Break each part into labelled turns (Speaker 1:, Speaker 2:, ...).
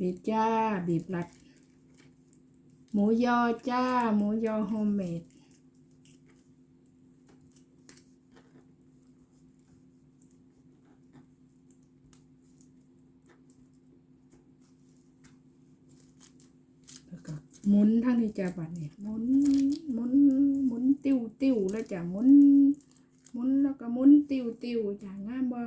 Speaker 1: บีบจ้า บีบรัด หมูยอจ้า หมูยอโฮมเมดแล้วก็หมุนทั้งนี้จ้าบัดนี้หมุนหมุนหมุนติ้วติ้วแล้วจ้ะหมุนหมุนแล้วก็หมุนติ้วติ้วจ้ะงามบ่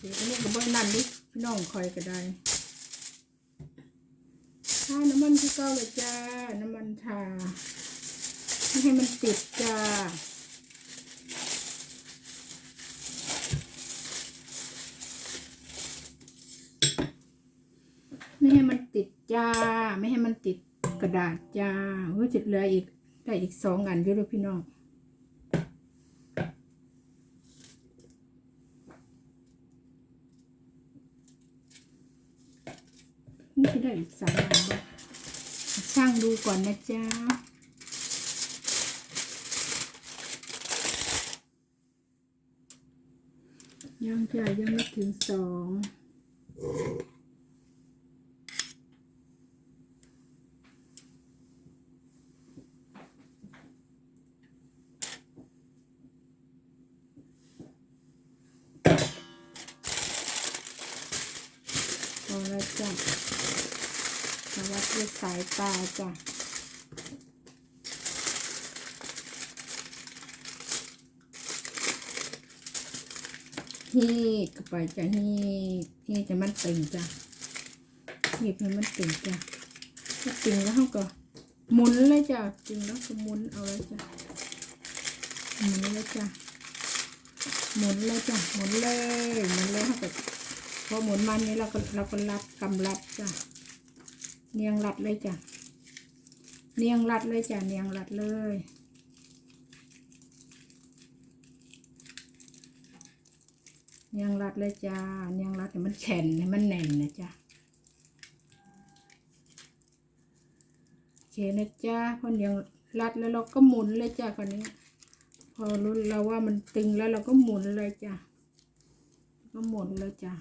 Speaker 1: เดี๋ยวอันนี้ก็บ่นั่ น่องคอยก็ได้ทาน้ำมันที่เก้าเลยจ้า น้ำมันทาไม่ให้มันติดจ้าไม่ให้มันติดจ้า ไม่ให้มันติดกระดาษจ้าเฮ้ยจิตเหลืออีก ได้อีกสองอันด้วยพี่น้อง นี่จะได้อีกสามอันบ่ช่างดูก่อนนะจ๊ะยังจ้ะยังไม่ถึงสอง พอแล้วจ้ะมาวัดด้วยสายตาจ้ะฮีดเข้าไปจ้ะฮีฮีจะมันตึงจ้ะฮีดให้มันตึงจ้ะถ้าตึงแล้วเขาก็หมุนเลยจ้ะตึงแล้วก็หมุนเอาเลยจ้ะหมุนเลยจ้ะหมุนเลยจ้ะหมุนเลยหมุนเลยเขาก็ พอหมุนมันนี้เราก็เราก็รัดกำรัดจ้ะเนียงรัดเลยจ้ะเนียงรัดเลยจ้ะเนียงรัดเลยเนียงรัดเลยจ้าเนียงรัดให้มันแข็งให้มันแน่นนะจ้าโอเคนะจ้าพอเนียงรัดแล้วเราก็หมุนเลยจ้าคนนี้ พอรู้เราว่ามันตึงแล้วเราก็หมุนเลยจ้าก็หมุนเลยจ้า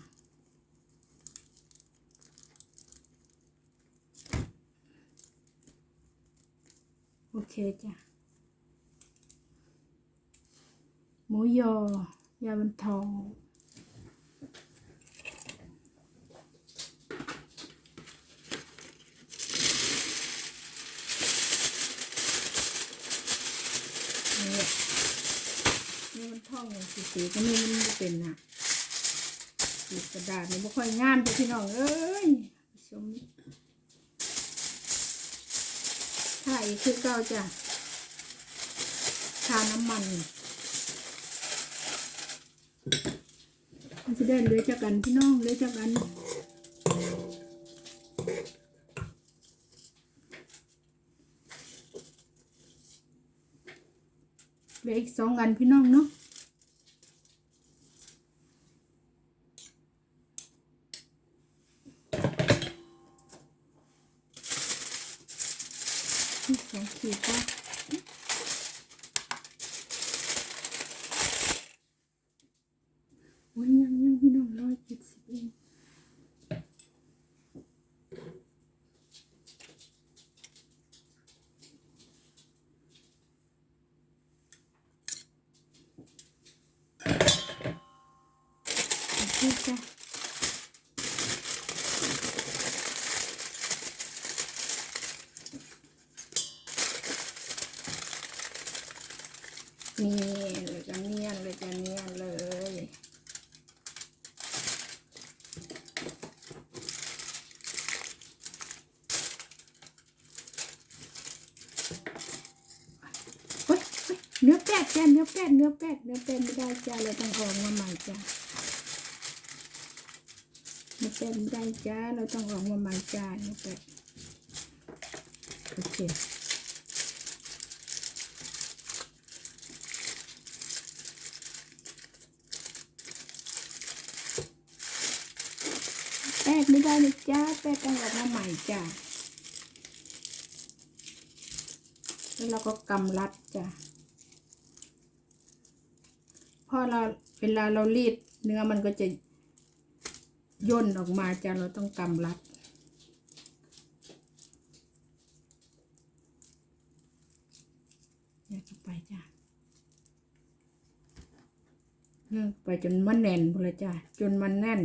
Speaker 1: โอเคจ้าหมูยอ ยาบันทองนี่มันท่องอย่าสีสีก็นี่มันไม่เป็นนะสีกระดาษนี่ไม่ค่อยงามจ้ะพี่น้องเอ้ยชม ถ้าอีกคือเก่าจ้ะทาน้ำมัน มันจะได้เลือจากกันพี่น้องเลือจากกันเหลืออีกสองอันพี่น้องเนาะ อีกสองขีดก็โอ้ยยังยังพี่น้องร้อยเจ็ดสิบเองโอเคจ้ะ นี่เลยจะเนียนเลยจะเนียนเลยเฮ้ยเนื้อแป้งจ้ะเนื้อแป้งเนื้อแป้งเนื้อแป้งไม่ได้จ้าเราต้องออกมาใหม่จ้ะเนื้อแป้งไม่ได้จ้าเราต้องออกมาใหม่จ้าเนื้อแป้งโอเค ดไม่ได้นะจ้าแป้งต้องออกมาใหม่จ้าแล้วเราก็กำรัดจ้าพอเราเวลาเรารีดเนื้อมันก็จะย่นออกมาจ้าเราต้องกำรัด เนี่ยไปจ้าเนี่ยไปจนมันแน่นเลยจ้าจนมันแน่น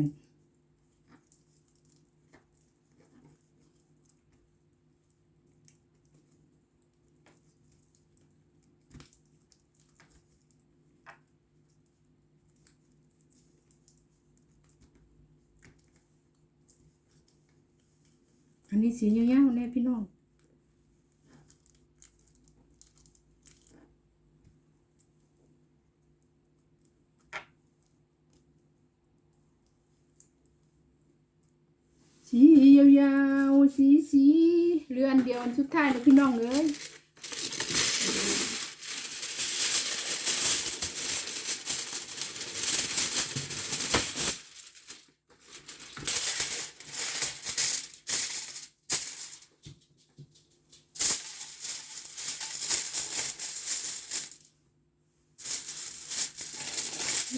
Speaker 1: อันนี้สียาวๆแน่พี่น้องสียาวๆสีสีเรือนเดียวชุดท้ายเลยพี่น้องเลย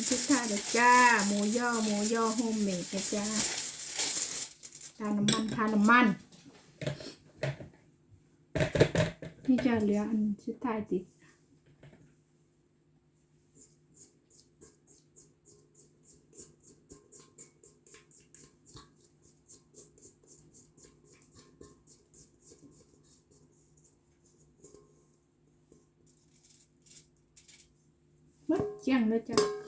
Speaker 1: อันสุดท้ายเลยจ้าหมูย่อหมูย่อโฮมเมดนะจ้าทาน้ำมันทาน้ำมัน นี่จะเหลืออันสุดท้ายติดหมัดเจียงเลยจ้ะ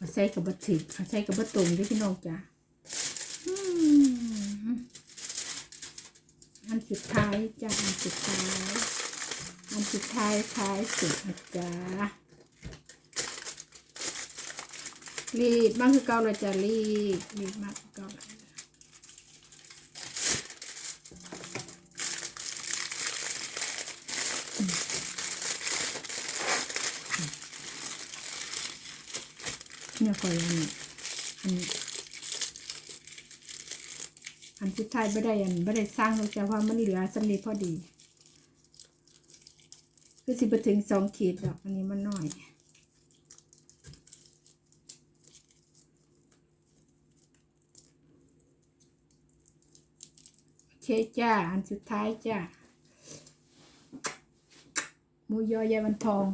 Speaker 1: เอาใส่กับบะถึกเอาใส่กับบะตุ่มด้วยพี่น้องจ้ะอันสุดท้ายจ้ะอันสุดท้าย อันสุดท้ายท้ายสุดนะจ๊ะรีดมากคือเก่าเลยจ้ะรีดรีดมากคือเก่าเลย เนี่ยคอยอันนี้อันนี้อันสุดท้ายไม่ได้อันไม่ได้สร้างหรอกจ้ะว่ามันเหลือสำนีพอดี คือสิบถึงสองขีดดอกอันนี้มันน้อยโอเคจ้า อันสุดท้ายจ้ามูยอยายวันทอง